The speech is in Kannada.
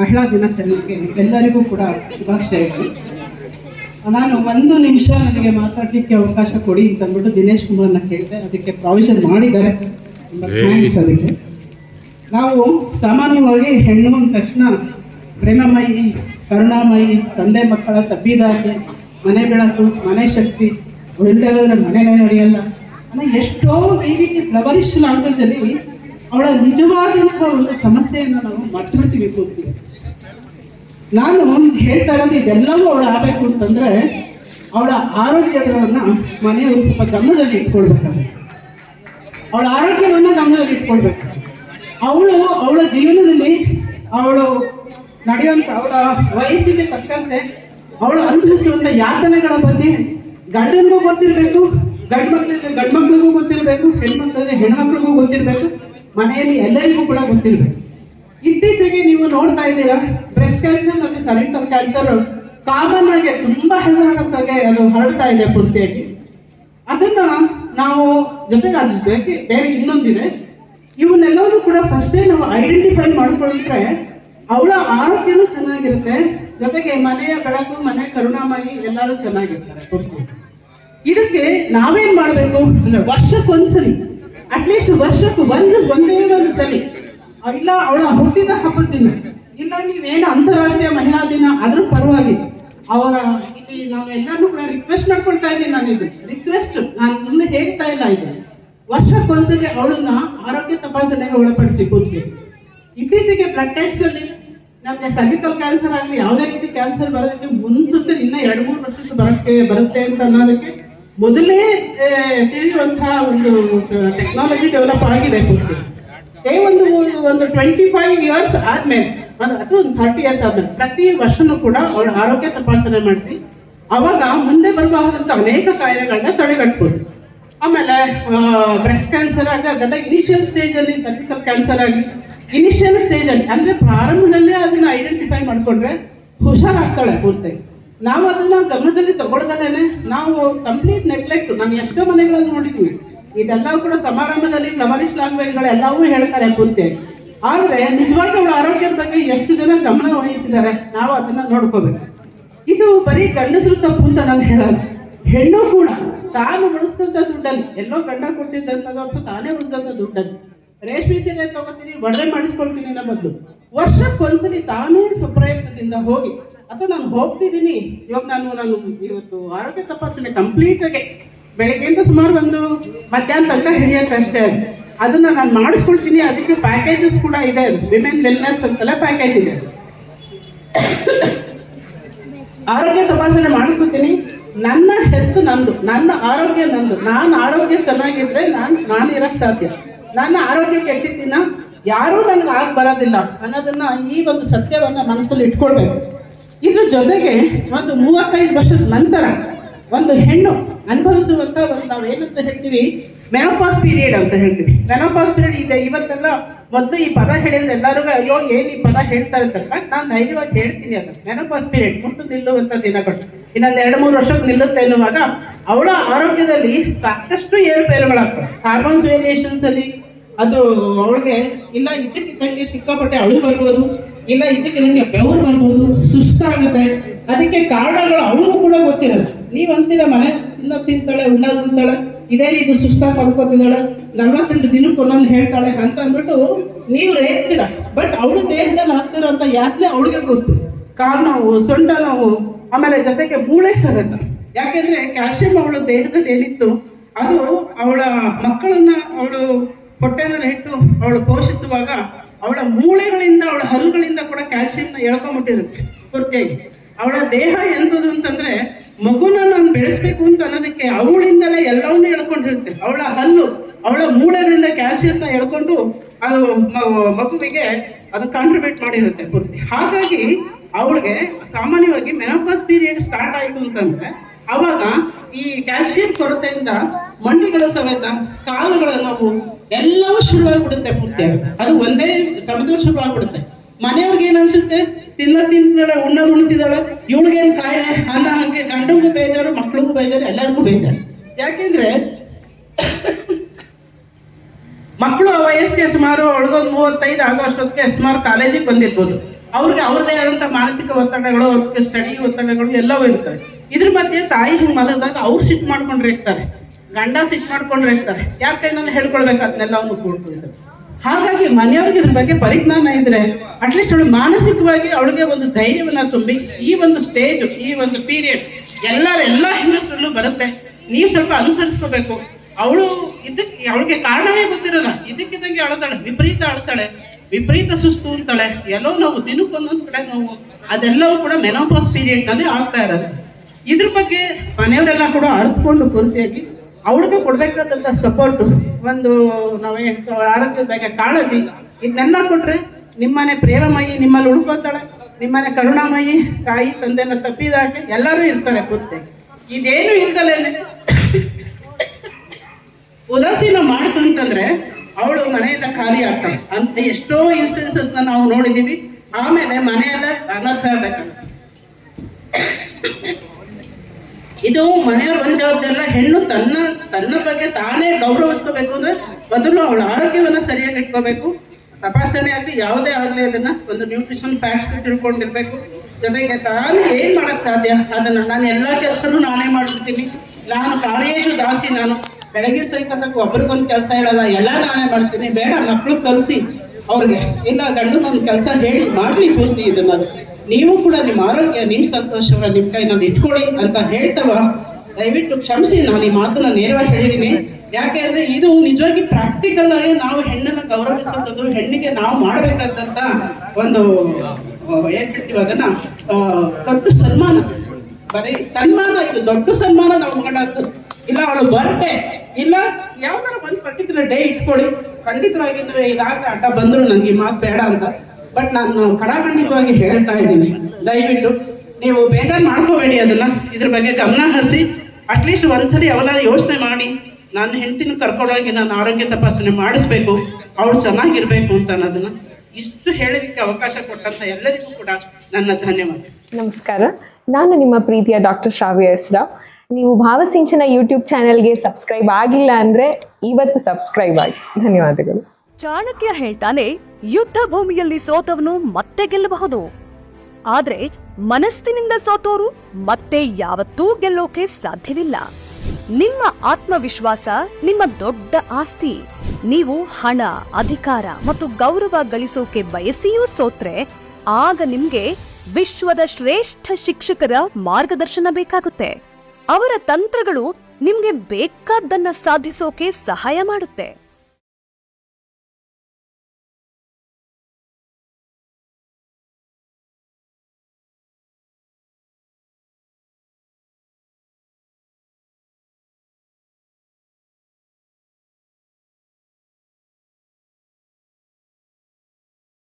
ಮಹಿಳಾ ದಿನಾಚರಣೆಗೆ ಎಲ್ಲರಿಗೂ ಕೂಡ ಶುಭಾಶಯಗಳು. ನಾನು ಒಂದು ನಿಮಿಷ ನನಗೆ ಮಾತಾಡಲಿಕ್ಕೆ ಅವಕಾಶ ಕೊಡಿ ಅಂತ ಅಂದ್ಬಿಟ್ಟು ದಿನೇಶ್ ಕುಮಾರ್ನ ಕೇಳಿದೆ. ಅದಕ್ಕೆ ಪ್ರಾವಿಷನ್ ಮಾಡಿದ್ದಾರೆ. ಥ್ಯಾಂಕ್ಸ್ ಅದಕ್ಕೆ. ನಾವು ಸಾಮಾನ್ಯವಾಗಿ ಹೆಣ್ಣು ಅಂದ ತಕ್ಷಣ ಪ್ರೇಮಮಯಿ ಕರುಣಾಮಯಿ ತಂದೆ ಮಕ್ಕಳ ತಬ್ಬಿದಾಗೆ ಮನೆ ಬೆಳಕು ಮನೆ ಶಕ್ತಿ ಹೋದ್ರೆ ಮನೆನೇ ನಡೆಯಲ್ಲ. ಅಂದರೆ ಎಷ್ಟೋ ಈ ರೀತಿ ಫ್ಲವರಿಶ್ ಲ್ಯಾಂಗ್ವೇಜಲ್ಲಿ ಅವಳ ನಿಜವಾದಂಥ ಒಂದು ಸಮಸ್ಯೆಯನ್ನು ನಾವು ಮಾತಾಡ್ತೀವಿ ಪೂರ್ತಿ. ನಾನು ಹೇಳ್ತಾ ಇರೋದು ಇದೆಲ್ಲವೂ ಅವಳು ಆಗಬೇಕು ಅಂತಂದರೆ, ಅವಳ ಆರೋಗ್ಯವನ್ನು ಮನೆಯವರು ಸ್ವಲ್ಪ ಗಮನದಲ್ಲಿ ಇಟ್ಕೊಳ್ಬೇಕಾಗುತ್ತೆ. ಅವಳ ಆರೋಗ್ಯವನ್ನು ಗಮನದಲ್ಲಿ ಇಟ್ಕೊಳ್ಬೇಕು. ಅವಳು ಅವಳ ಜೀವನದಲ್ಲಿ ಅವಳು ನಡೆಯುವಂಥ ಅವಳ ವಯಸ್ಸಿಗೆ ತಕ್ಕಂತೆ ಅವಳು ಅನುಭವಿಸುವಂಥ ಯಾತನೆಗಳ ಬಗ್ಗೆ ಗಂಡನಿಗೂ ಗೊತ್ತಿರಬೇಕು ಗಂಡು ಮಕ್ಕಳಿಗೆ ಗಂಡು ಮಕ್ಕಳಿಗೂ ಗೊತ್ತಿರಬೇಕು, ಹೆಣ್ಮಕ್ಳಿಗೆ ಹೆಣ್ಮಕ್ಳಿಗೂ ಗೊತ್ತಿರಬೇಕು, ಮನೆಯಲ್ಲಿ ಎಲ್ಲರಿಗೂ ಕೂಡ ಗೊತ್ತಿರಬೇಕು. ಇತ್ತೀಚೆಗೆ ನೀವು ನೋಡ್ತಾ ಇದ್ದೀರಾ ಬ್ರೆಸ್ಟ್ ಕ್ಯಾನ್ಸರ್ ಮತ್ತು ಸರ್ವಿಕಲ್ ಕ್ಯಾನ್ಸರ್ ಕಾಮನ್ ಆಗಿ ತುಂಬಾ ಹೆಸರಾಗಿ ಅದು ಹರಡ್ತಾ ಇದೆ ಪೂರ್ತಿಯಾಗಿ. ಅದನ್ನ ನಾವು ಜೊತೆಗೆ ಅದ್ರ ಬೇರೆ ಇನ್ನೊಂದಿದೆ. ಇವನ್ನೆಲ್ಲವೂ ಕೂಡ ಫಸ್ಟೇ ನಾವು ಐಡೆಂಟಿಫೈ ಮಾಡ್ಕೊಂಡ್ರೆ, ಅವಳ ಆರೋಗ್ಯನೂ ಚೆನ್ನಾಗಿರುತ್ತೆ. ಜೊತೆಗೆ ಮನೆಯ ಬೆಳಕು, ಮನೆ ಕರುಣಾಮಯಿ ಎಲ್ಲರೂ ಚೆನ್ನಾಗಿರ್ತಾರೆ. ಇದಕ್ಕೆ ನಾವೇನ್ ಮಾಡಬೇಕು? ಅಂದ್ರೆ ವರ್ಷಕ್ಕೊಂದ್ಸಲಿ ಅಟ್ಲೀಸ್ಟ್ ವರ್ಷಕ್ಕೆ ಒಂದು, ಒಂದೇ ಒಂದು ಸಲಿ ಇಲ್ಲ ಅವಳ ಹುಟ್ಟಿದ ಹಬ್ಬದ ದಿನ. ಇಲ್ಲ ನೀವೇನು ಅಂತಾರಾಷ್ಟ್ರೀಯ ಮಹಿಳಾ ದಿನ ಅದ್ರ ಪರವಾಗಿ ಅವರ, ಇಲ್ಲಿ ನಾವು ಎಲ್ಲರೂ ಕೂಡ ರಿಕ್ವೆಸ್ಟ್ ಮಾಡ್ಕೊಳ್ತಾ ಇದ್ದೀನಿ ನಾನು ಇದು. ರಿಕ್ವೆಸ್ಟ್ ನಾನು ಮುಂದೆ ಹೇಳ್ತಾ ಇಲ್ಲ ಇದು. ವರ್ಷಕ್ಕೊಂದ್ಸಲಿ ಅವಳನ್ನ ಆರೋಗ್ಯ ತಪಾಸಣೆಗೆ ಒಳಪಡಿಸಿ ಕೂತ್ವಿ ಇತ್ತೀಚೆಗೆ ಬ್ಲಡ್ ಟೆಸ್ಟ್ ಅಲ್ಲಿ ನಮಗೆ ಸರ್ವಿಕಲ್ ಕ್ಯಾನ್ಸರ್ ಆಗಲಿ, ಯಾವುದೇ ರೀತಿ ಕ್ಯಾನ್ಸರ್ ಬರೋದಕ್ಕೆ ಮುನ್ಸೂಚನೆ ಇನ್ನ ಎರಡು ಮೂರು ವರ್ಷಕ್ಕೆ ಬರಕ್ಕೆ, ಬರುತ್ತೆ ಅಂತ ಅನ್ನೋದಕ್ಕೆ ಮೊದಲೇ ತಿಳಿಯುವಂತಹ ಒಂದು ಟೆಕ್ನಾಲಜಿ ಡೆವಲಪ್ ಆಗಿದೆ ಪೂರ್ತಿ ಏ ಒಂದು ಒಂದು ಟ್ವೆಂಟಿ ಫೈವ್ ಇಯರ್ಸ್ ಆದ್ಮೇಲೆ, ಒಂದು ಅಥವಾ ಒಂದು ಥರ್ಟಿ ಇಯರ್ಸ್ ಆದ್ಮೇಲೆ, ಪ್ರತಿ ವರ್ಷನೂ ಕೂಡ ಅವಳ ಆರೋಗ್ಯ ತಪಾಸಣೆ ಮಾಡಿಸಿ, ಅವಾಗ ಮುಂದೆ ಬರಬಹುದಂತ ಅನೇಕ ಕಾಯಿಲೆಗಳನ್ನ ತಡೆಗಟ್ಬೋದು. ಆಮೇಲೆ ಬ್ರೆಸ್ಟ್ ಕ್ಯಾನ್ಸರ್ ಆಗಿ ಇನಿಷಿಯಲ್ ಸ್ಟೇಜ್ ಅಲ್ಲಿ ಸರ್ವಿಕಲ್ ಕ್ಯಾನ್ಸರ್ ಆಗಿ ಇನಿಷಿಯಲ್ ಸ್ಟೇಜ್ ಅಲ್ಲಿ, ಅಂದ್ರೆ ಪ್ರಾರಂಭದಲ್ಲೇ ಅದನ್ನ ಐಡೆಂಟಿಫೈ ಮಾಡ್ಕೊಂಡ್ರೆ ಹುಷಾರಾಗ್ತಾಳೆ ಪೂರ್ತಿ. ನಾವು ಅದನ್ನ ಗಮನದಲ್ಲಿ ತಗೊಳ್ದಲೇನೆ ನಾವು ಕಂಪ್ಲೀಟ್ ನೆಗ್ಲೆಕ್ಟ್ ನಾನು ಎಷ್ಟೋ ಮನೆಗಳಲ್ಲಿ ನೋಡಿದ್ವಿ ಇದೆಲ್ಲವೂ ಕೂಡ ಸಮಾರಂಭದಲ್ಲಿ ಫ್ಲವರಿಶ್ ಲ್ಯಾಂಗ್ವೇಜ್ಗಳೆಲ್ಲವೂ ಹೇಳ್ತಾರೆ ಪೂರ್ತಿ ಆದರೆ ನಿಜವಾಗಿ ಅವಳ ಆರೋಗ್ಯದ ಬಗ್ಗೆ ಎಷ್ಟು ಜನ ಗಮನ ವಹಿಸಿದ್ದಾರೆ ನಾವು ಅದನ್ನ ನೋಡ್ಕೋಬೇಕು. ಇದು ಬರೀ ಗಂಡಸರು ತಪ್ಪು ಅಂತ ನಾನು ಹೇಳಲ್ಲ. ಹೆಣ್ಣು ಕೂಡ ತಾನು ಉಳಿಸಿದಂಥ ದುಡ್ಡಲ್ಲಿ, ಎಲ್ಲೋ ಗಂಡ ಕೊಟ್ಟಿದ್ದಂಥದ್ದು ಅಥವಾ ತಾನೇ ಉಳಿಸಿದಂಥ ದುಡ್ಡಲ್ಲಿ. ರೇಷ್ಮೆ ಸೀರೆ ತಗೋತೀನಿ, ಒಡವೆ ಮಾಡಿಸ್ಕೊಳ್ತೀನಿ ಅನ್ನೋ ಬದಲು ವರ್ಷಕ್ಕೊಂದ್ಸಲಿ ತಾನೇ ಸುಪ್ರಯತ್ನದಿಂದ ಹೋಗಿ. ಅಥವಾ ನಾನು ಹೋಗ್ತಿದ್ದೀನಿ, ಇವಾಗ ನಾನು ನಾನು ಇವತ್ತು ಆರೋಗ್ಯ ತಪಾಸಣೆ ಕಂಪ್ಲೀಟ್ ಆಗಿ ಬೆಳಗ್ಗೆಯಿಂದ ಸುಮಾರು ಒಂದು ಮಧ್ಯಾಹ್ನ ತನಕ ಹಿಡಿಯತ್ತೆ ಅಷ್ಟೇ. ಅದು. ಅದನ್ನ ನಾನು ಮಾಡಿಸ್ಕೊಳ್ತೀನಿ. ಅದಕ್ಕೆ ಪ್ಯಾಕೇಜಸ್ ಕೂಡ ಇದೆ. ವಿಮೆನ್ ವೆಲ್ನೆಸ್ ಅಂತೆಲ್ಲ ಪ್ಯಾಕೇಜ್ ಇದೆ. ಆರೋಗ್ಯ ತಪಾಸಣೆ ಮಾಡ್ಕೋತೀನಿ. ನನ್ನ ಹೆಲ್ತ್ ನಂದು. ನನ್ನ ಆರೋಗ್ಯ ನಂದು. ನಾನು ಆರೋಗ್ಯ ಚೆನ್ನಾಗಿದ್ರೆ ನಾನು ನಾನು ಇರೋಕ್ಕೆ ಸಾಧ್ಯ. ನನ್ನ ಆರೋಗ್ಯ ಕೆಟ್ಟಿದ್ದೀನ ಯಾರೂ ನನಗೆ ಆಗ ಬರೋದಿಲ್ಲ ಅನ್ನೋದನ್ನ ಈ ಒಂದು ಸತ್ಯವನ್ನು ಮನಸ್ಸಲ್ಲಿ ಇಟ್ಕೊಳ್ಬೇಕು. ಇದ್ರ ಜೊತೆಗೆ ಒಂದು ಮೂವತ್ತೈದು ವರ್ಷದ ನಂತರ ಒಂದು ಹೆಣ್ಣು ಅನುಭವಿಸುವಂತ ಒಂದು ನಾವು ಏನಂತ ಹೇಳ್ತೀವಿ ಮೆನೋಪಾಸ್ ಪೀರಿಯಡ್ ಅಂತ ಹೇಳ್ತೀವಿ. ಮೆನೋಪಾಸ್ ಪೀರಿಯಡ್ ಇದೆ, ಇವತ್ತೆಲ್ಲ ಮೊದಲು ಈ ಪದ ಹೇಳಿದ್ರೆ ಎಲ್ಲರೂ ಅಯ್ಯೋ, ಏನು ಈ ಪದ ಹೇಳ್ತಾರೆ ಅಂತ. ನಾನು ಧೈರ್ಯವಾಗಿ ಹೇಳ್ತೀನಿ ಅದು ಮೆನೋಪಾಸ್ ಪೀರಿಯಡ್ ಮುಟ್ಟು ನಿಲ್ಲುವಂತ ದಿನಗಳು. ಇನ್ನೊಂದು ಎರಡು, ಮೂರು ವರ್ಷಕ್ಕೆ ನಿಲ್ಲುತ್ತೆ ಎನ್ನುವಾಗ ಅವಳ ಆರೋಗ್ಯದಲ್ಲಿ ಸಾಕಷ್ಟು ಏರುಪೇರುಗಳಾಗ್ತವೆ. ಹಾರ್ಮೋನ್ಸ್ ವೇರಿಯೇಷನ್ಸ್ ಅಲ್ಲಿ ಅದು ಅವಳಿಗೆ ಇಲ್ಲ, ಇದಕ್ಕಿದ್ದಂಗೆ ಸಿಕ್ಕಾಪಟ್ಟೆ ಅಳು ಬರ್ಬೋದು, ಇಲ್ಲ, ಇದಕ್ಕಿದ್ದಂಗೆ ಬೆವರು ಬರ್ಬೋದು, ಸುಸ್ತಾಗುತ್ತೆ. ಅದಕ್ಕೆ ಕಾರಣಗಳು ಅವಳಿಗೂ ಕೂಡ ಗೊತ್ತಿರಲ್ಲ. ನೀವು ಅಂತೀರ ಮನೆ, ಇನ್ನ ತಿಂತಾಳೆ, ಉಣ್ಣ ತಿಂತಾಳೆ ಇದೇ ರೀತಿ ಸುಸ್ತಾಗಿ ಪಡ್ಕೋತಿದ್ದಾಳೆ, ನಲವತ್ತೆಂಟು ದಿನಕ್ಕೆ ಒಂದೊಂದು ಹೇಳ್ತಾಳೆ ಅಂತ ಅಂದ್ಬಿಟ್ಟು ನೀವು ಹೇಳ್ತೀರ ಬಟ್ ಅವಳು ದೇಹದಲ್ಲಿ ಆಗ್ತಿರೋಂಥ ಯಾತನೆ ಅವಳಿಗೆ ಗೊತ್ತು. ಕಾಲು ನೋವು, ಸೊಂಟ ನೋವು, ಆಮೇಲೆ ಜೊತೆಗೆ ಮೂಳೆ ಸವೆತ. ಯಾಕೆಂದ್ರೆ ಕ್ಯಾಲ್ಸಿಯಂ ಅವಳ ದೇಹದಲ್ಲಿ ಏನಿತ್ತು, ಅದು ಅವಳ ಮಕ್ಕಳನ್ನ ಅವಳು ಹೊಟ್ಟೆನಲ್ಲಿ ಇಟ್ಟು ಅವಳು ಪೋಷಿಸುವಾಗ ಅವಳ ಮೂಳೆಗಳಿಂದ, ಅವಳ ಹಲ್ಲುಗಳಿಂದ ಕೂಡ ಕ್ಯಾಲ್ಸಿಯಂನ ಎಳ್ಕೊಂಬಿಟ್ಟಿರುತ್ತೆ. ಪೂರ್ತಿಯಾಗಿ ಅವಳ ದೇಹ ಎಂಥದ್ದು ಅಂತಂದ್ರೆ ಮಗುನ ನಾನು ಬೆಳೆಸ್ಬೇಕು ಅಂತ ಅನ್ನೋದಕ್ಕೆ ಅವಳಿಂದಲೇ ಎಲ್ಲವನ್ನೂ ಎಳ್ಕೊಂಡಿರುತ್ತೆ ಅವಳ ಹಲ್ಲು, ಅವಳ ಮೂಳೆಗಳಿಂದ ಕ್ಯಾಲ್ಸಿಯಂನ ಹೇಳ್ಕೊಂಡು ಅದು ಮಗುವಿಗೆ ಅದು ಕಾಂಟ್ರಿಬ್ಯೂಟ್ ಮಾಡಿರುತ್ತೆ ಪೂರ್ತಿ. ಹಾಗಾಗಿ ಅವಳಿಗೆ ಸಾಮಾನ್ಯವಾಗಿ ಮೆನೋಪಾಸ್ ಪೀರಿಯಡ್ ಸ್ಟಾರ್ಟ್ ಆಯಿತು ಅಂತಂದ್ರೆ ಅವಾಗ ಈ ಕ್ಯಾಲ್ಸಿಯಂ ಕೊರತೆಯಿಂದ ಮಂಡಿಗಳ ಸಮೇತ ಕಾಲುಗಳ ನೋವು ಎಲ್ಲವೂ ಶುರುವಾಗ್ಬಿಡುತ್ತೆ ಪೂರ್ತಿ. ಅದು ಒಂದೇ ಸಮಯದಲ್ಲಿ ಶುರುವಾಗ್ಬಿಡುತ್ತೆ. ಮನೆಯವ್ರಿಗೆ ಏನ್ ಅನ್ಸುತ್ತೆ? ತಿನ್ನ ತಿಂತಿದ್ದಾಳೆ ಉಣ್ಣೋದು ಉಣ್ತಿದ್ದಾಳೆ, ಇವಳಿಗೇನು ಕಾಯಿಲೆ? ಅನ್ನ ಹಂಗೆ, ಗಂಡಂಗೂ ಬೇಜಾರು, ಮಕ್ಳಿಗೂ ಬೇಜಾರು, ಎಲ್ಲರಿಗೂ ಬೇಜಾರು. ಯಾಕೆಂದ್ರೆ ಮಕ್ಕಳು ವಯಸ್ಸಿಗೆ ಸುಮಾರು ಅವಳಿಗೊಂದು ಮೂವತ್ತೈದು ಆಗೋ ಅಷ್ಟೊತ್ತಿಗೆ ಸುಮಾರು ಕಾಲೇಜಿಗೆ ಬಂದಿರ್ಬೋದು. ಅವ್ರಿಗೆ ಅವ್ರದೇ ಆದಂಥ ಮಾನಸಿಕ ಒತ್ತಡಗಳು, ಅವ್ರಿಗೆ ಸ್ಟಡಿ ಒತ್ತಡಗಳು ಎಲ್ಲವೂ ಇರ್ತವೆ. ಇದ್ರ ಮಧ್ಯೆ ತಾಯಿ ಹಿಂಗೆ ಮಲಗಿದಾಗ ಅವ್ರು ಸಿಟ್ಟು ಮಾಡ್ಕೊಂಡಿರ್ತಾರೆ ಗಂಡ ಸಿಟ್ಟು ಮಾಡ್ಕೊಂಡಿರ್ತಾರೆ ಯಾಕೆ ನಾನು ಹೇಳ್ಕೊಳ್ಬೇಕು ಅದನ್ನೆಲ್ಲ ಅವ್ನು ಕೂಡ್ಕೊಂಡಿದ್ದಾರೆ ಹಾಗಾಗಿ ಮನೆಯವ್ರಿಗೆ ಇದ್ರ ಬಗ್ಗೆ ಪರಿಜ್ಞಾನ ಇದ್ರೆ ಅಟ್ಲೀಸ್ಟ್ ಅವಳು ಮಾನಸಿಕವಾಗಿ ಅವಳಿಗೆ ಒಂದು ಧೈರ್ಯವನ್ನು ತುಂಬಿ ಈ ಒಂದು ಸ್ಟೇಜ್ ಈ ಒಂದು ಪೀರಿಯಡ್ ಎಲ್ಲರ ಎಲ್ಲ ಹೆಂಗಸರಲ್ಲೂ ಬರುತ್ತೆ. ನೀವು ಸ್ವಲ್ಪ ಅನುಸರಿಸ್ಕೋಬೇಕು. ಅವಳು ಇದಕ್ಕೆ ಅವಳಿಗೆ ಕಾರಣವೇ ಗೊತ್ತಿರಲ್ಲ. ಇದಕ್ಕಿದ್ದಂಗೆ ಅಳ್ತಾಳೆ, ವಿಪರೀತ ಅಳ್ತಾಳೆ, ವಿಪರೀತ ಸುಸ್ತು ಅಂತಾಳೆ. ಎಲ್ಲೋ ನಾವು ದಿನಕ್ಕೊಂದೊಂದು ಕಡೆ ನೋವು ಅದೆಲ್ಲವೂ ಕೂಡ ಮೆನೋಪಾಸ್ ಪೀರಿಯಡ್ನಲ್ಲಿ ಆಗ್ತಾ ಇರೋದು. ಇದ್ರ ಬಗ್ಗೆ ಮನೆಯವರೆಲ್ಲ ಕೂಡ ಅರ್ಥಕೊಂಡು ಪೂರ್ತಿಯಾಗಿ ಅವಳಿಗೆ ಕೊಡ್ಬೇಕಾದಂತ ಸಪೋರ್ಟು ಒಂದು ನಾವು ಆರೋಗ್ಯದ ಬಗ್ಗೆ ಕಾಳಜಿ. ಇದನ್ನೆಲ್ಲ ಕೊಟ್ರೆ ನಿಮ್ಮನೆ ಪ್ರೇಮಮಯಿ ನಿಮ್ಮಲ್ಲಿ ಉಳ್ಕೋತಾಳೆ, ನಿಮ್ಮನೆ ಕರುಣಾಮಯಿ ತಾಯಿ ತಂದೆನ ತಪ್ಪಿದಾಗೆ ಎಲ್ಲರೂ ಇರ್ತಾರೆ ಗೊತ್ತೆ ಇದೇನು ಇಲ್ದಲೇನೆ ಉದಾಸೀನ ಮಾಡ್ಕೊಂತಂದ್ರೆ ಅವಳು ಮನೆಯಿಂದ ಖಾಲಿ ಆಗ್ತಾಳೆ. ಅಂತ ಎಷ್ಟೋ ಇನ್ಸ್ಟೆನ್ಸಸ್ ನಾವು ನೋಡಿದೀವಿ. ಆಮೇಲೆ ಮನೆಯಲ್ಲ ಅನರ್ಥ ಆಗ್ಬೇಕಾಗುತ್ತೆ ಇದು ಮನೆಯವ್ರ ಒಂದು ಜವಾಬ್ದಾರಿ ಹೆಣ್ಣು ತನ್ನ ತನ್ನ ಬಗ್ಗೆ ತಾನೇ ಗೌರವಿಸ್ಕೋಬೇಕು ಅಂದ್ರೆ ಮೊದಲು ಅವಳ ಆರೋಗ್ಯವನ್ನ ಸರಿಯಾಗಿ ಇಟ್ಕೋಬೇಕು. ತಪಾಸಣೆ ಆಗಲಿ, ಯಾವುದೇ ಆಗಲಿ ಅದನ್ನ ಒಂದು ನ್ಯೂಟ್ರಿಷನ್ ಫ್ಯಾಕ್ಟ್ಸ್ ತಿಳ್ಕೊಂಡಿರ್ಬೇಕು. ಜೊತೆಗೆ ತಾನು ಏನ್ ಮಾಡಕ್ ಸಾಧ್ಯ? ಅದನ್ನ ನಾನು ಎಲ್ಲಾ ಕೆಲಸನು ನಾನೇ ಮಾಡ್ಬಿಡ್ತೀನಿ. ನಾನು ಕಾರ್ಯೇಶು ದಾಸಿ, ನಾನು ಬೆಳಗ್ಗೆ ಸೈಕಲ್ದಾಗ ಒಬ್ರಿಗೊಂದು ಕೆಲಸ ಹೇಳಲ್ಲ, ಎಲ್ಲ ನಾನೇ ಮಾಡ್ತೀನಿ. ಬೇಡ ಮಕ್ಕಳು ಕಲಿಸಿ. ಅವ್ರಿಗೆ ಇಲ್ಲ ಗಂಡಗೊಂದು ಕೆಲಸ ಹೇಳಿ ಮಾಡ್ಲಿ ಪೂರ್ತಿ ಇದನ್ನ. ನೀವು ಕೂಡ ನಿಮ್ಮ ಆರೋಗ್ಯ, ನಿಮ್ಮ ಸಂತೋಷವನ್ನ ನಿಮ್ಮ ಕೈನಲ್ಲಿ ಇಟ್ಕೊಳ್ಳಿ ಅಂತ ಹೇಳ್ತವ. ದಯವಿಟ್ಟು ಕ್ಷಮಿಸಿ, ನಾನು ಈ ಮಾತನ್ನ ನೇರವಾಗಿ ಹೇಳಿದ್ದೀನಿ ಯಾಕೆ ಅಂದ್ರೆ ಇದು ನಿಜವಾಗಿ ಪ್ರಾಕ್ಟಿಕಲ್ ಆಗಿ ನಾವು ಹೆಣ್ಣನ್ನ ಗೌರವಿಸುವಂಥದ್ದು, ಹೆಣ್ಣಿಗೆ ನಾವು ಮಾಡಬೇಕಾದಂತ ಒಂದು ಏನ್ ಅದನ್ನ ದೊಡ್ಡ ಸನ್ಮಾನ. ಬರೀ ಸನ್ಮಾನ ಇದು, ದೊಡ್ಡ ಸನ್ಮಾನ ನಾವು ಮಾಡೋದು ಇಲ್ಲ, ಅವಳು ಬರ್ಡೇ ಇಲ್ಲ, ಯಾವ್ದಾರ ಒಂದು ಪರ್ಟಿಕ್ಯುಲರ್ ಡೇ ಇಟ್ಕೊಳ್ಳಿ. ಖಂಡಿತವಾಗಿ ಇದಾಗ ಅಡ್ಡ ಬಂದ್ರು ನನಗೆ ಈ ಮಾತು ಬೇಡ ಅಂತ. ಬಟ್ ನಾನು ಕಡಾಖಂಡಿತವಾಗಿ ಹೇಳ್ತಾ ಇದ್ದೀನಿ. ದಯವಿಟ್ಟು ನೀವು ಬೇಜಾರು ಮಾಡ್ಕೋಬೇಡಿ ಅದನ್ನ. ಇದ್ರ ಬಗ್ಗೆ ಗಮನ ಹರಿಸಿ. ಅಟ್ಲೀಸ್ಟ್ ಒಂದ್ಸರಿ ಯಾವನಾದ್ರು ಯೋಚನೆ ಮಾಡಿ. ನನ್ನ ಹೆಂಡತಿನ ಕರ್ಕೊಂಡೋಗಿ ನಾನು ಆರೋಗ್ಯ ತಪಾಸಣೆ ಮಾಡಿಸ್ಬೇಕು. ಅವಳು ಚೆನ್ನಾಗಿರ್ಬೇಕು ಅಂತ ಅನ್ನೋದನ್ನ ಇಷ್ಟು ಹೇಳೋದಕ್ಕೆ ಅವಕಾಶ ಕೊಟ್ಟಂತ ಎಲ್ಲರಿಗೂ ಕೂಡ ನನ್ನ ಧನ್ಯವಾದ. ನಮಸ್ಕಾರ. ನಾನು ನಿಮ್ಮ ಪ್ರೀತಿಯ ಡಾಕ್ಟರ್ ಶ್ರಾವ್ಯ ಹೆಸ್ರಾ ನೀವು ಭಾವಸಿಂಚನ ಯೂಟ್ಯೂಬ್ ಚಾನೆಲ್ಗೆ ಸಬ್ಸ್ಕ್ರೈಬ್ ಆಗಿಲ್ಲ ಅಂದರೆ ಇವತ್ತು ಸಬ್ಸ್ಕ್ರೈಬ್ ಆಗಿ. ಧನ್ಯವಾದಗಳು. ಚಾಣಕ್ಯ ಹೇಳ್ತಾನೆ ಯುದ್ಧ ಭೂಮಿಯಲ್ಲಿ ಸೋತವನು ಮತ್ತೆ ಗೆಲ್ಲಬಹುದು. ಆದ್ರೆ ಮನಸ್ಸಿನಿಂದ ಸೋತೋರು ಮತ್ತೆ ಯಾವತ್ತೂ ಗೆಲ್ಲೋಕೆ ಸಾಧ್ಯವಿಲ್ಲ. ನಿಮ್ಮ ಆತ್ಮವಿಶ್ವಾಸ ನಿಮ್ಮ ದೊಡ್ಡ ಆಸ್ತಿ. ನೀವು ಹಣ, ಅಧಿಕಾರ ಮತ್ತು ಗೌರವ ಗಳಿಸೋಕೆ ಬಯಸಿಯೂ ಸೋತ್ರೆ ಆಗ ನಿಮ್ಗೆ ವಿಶ್ವದ ಶ್ರೇಷ್ಠ ಶಿಕ್ಷಕರ ಮಾರ್ಗದರ್ಶನ ಬೇಕಾಗುತ್ತೆ. ಅವರ ತಂತ್ರಗಳು ನಿಮ್ಗೆ ಬೇಕಾದ್ದನ್ನ ಸಾಧಿಸೋಕೆ ಸಹಾಯ ಮಾಡುತ್ತೆ.